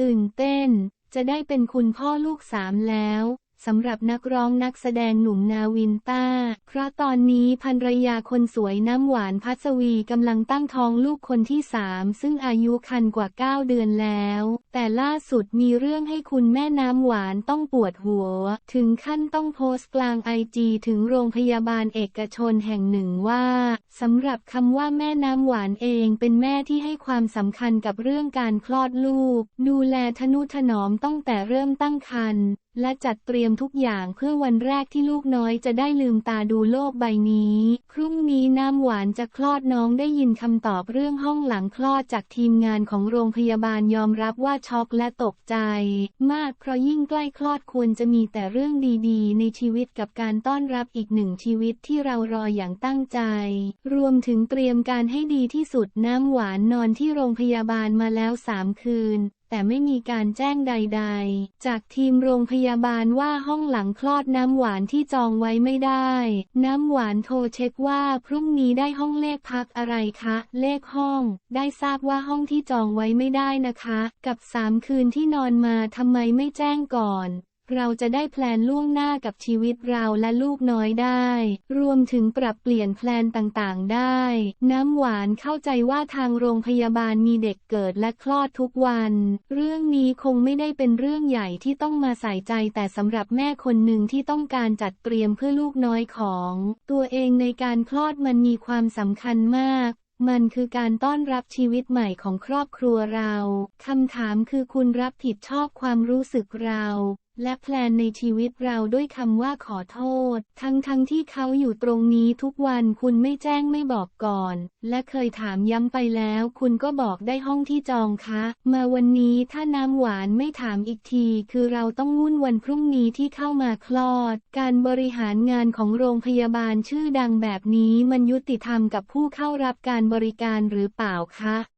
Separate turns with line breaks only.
ตื่นเต้น จะได้เป็นคุณพ่อลูกสามแล้ว สำหรับนักร้องนักแสดงหนุ่มนาวินต้า เพราะตอนนี้ภรรยาคนสวยน้ำหวานพัสวีกำลังตั้งท้องลูกคนที่สามซึ่งอายุคันกว่า 9 เดือนแล้ว แต่ล่าสุดมีเรื่องให้คุณแม่น้ำหวานต้องปวดหัว ถึงขั้นต้องโพสต์กลางไอจีถึงโรงพยาบาลเอกชนแห่งหนึ่งว่าสำหรับคำว่าแม่น้ำหวานเองเป็นแม่ที่ให้ความสำคัญกับเรื่องการคลอดลูก ดูแลทนุถนอมตั้งแต่เริ่มตั้งครรภ์และจัดเตรียมทุกอย่างเพื่อวันแรกที่ลูกน้อยจะได้ลืมตาดูโลกใบนี้ พรุ่งนี้น้ำหวานจะคลอดน้องได้ยินคำตอบเรื่องห้องหลังคลอดจากทีมงานของโรงพยาบาลยอมรับว่าช็อกและตกใจ มากเพราะยิ่งใกล้คลอดควรจะมีแต่เรื่องดีๆ ในชีวิตกับการต้อนรับอีกหนึ่งชีวิตที่เรารออย่างตั้งใจ รวมถึงเตรียมการให้ดีที่สุดน้ำหวานนอนที่โรงพยาบาลมาแล้วสามคืน แต่ไม่มีการแจ้งใด ๆ จากทีมโรงพยาบาลว่าห้องหลังคลอดน้ำหวานที่จองไว้ไม่ได้ น้ำหวานโทรเช็คว่าพรุ่งนี้ได้ห้องเลขพักอะไรคะ เลขห้อง ได้ทราบว่าห้องที่จองไว้ไม่ได้นะคะ กับสามคืนที่นอนมาทำไมไม่แจ้งก่อน เราจะได้แพลนล่วงหน้ากับชีวิตเราและลูกน้อยได้ รวมถึงปรับเปลี่ยนแพลนต่างๆได้ น้ำหวานเข้าใจว่าทางโรงพยาบาลมีเด็กเกิดและคลอดทุกวัน เรื่องนี้คงไม่ได้เป็นเรื่องใหญ่ที่ต้องมาใส่ใจแต่สำหรับแม่คนหนึ่งที่ต้องการจัดเตรียมเพื่อลูกน้อยของ ตัวเองในการคลอดมันมีความสำคัญมากมันคือการต้อนรับชีวิตใหม่ของครอบครัวเรา คำถามคือคุณรับผิดชอบความรู้สึกเราและแพลนในชีวิตเราด้วยคำว่าขอโทษ ทั้งทั้งที่เขาอยู่ตรงนี้ทุกวันคุณไม่แจ้งไม่บอกก่อน และเคยถามย้ำไปแล้ว คุณก็บอกได้ห้องที่จองคะ มาวันนี้ถ้าน้ำหวานไม่ถามอีกที คือเราต้องวุ่นวันพรุ่งนี้ที่เข้ามาคลอด การบริหารงานของโรงพยาบาลชื่อดังแบบนี้มันยุติธรรมกับผู้เข้ารับการบริการหรือเปล่าคะ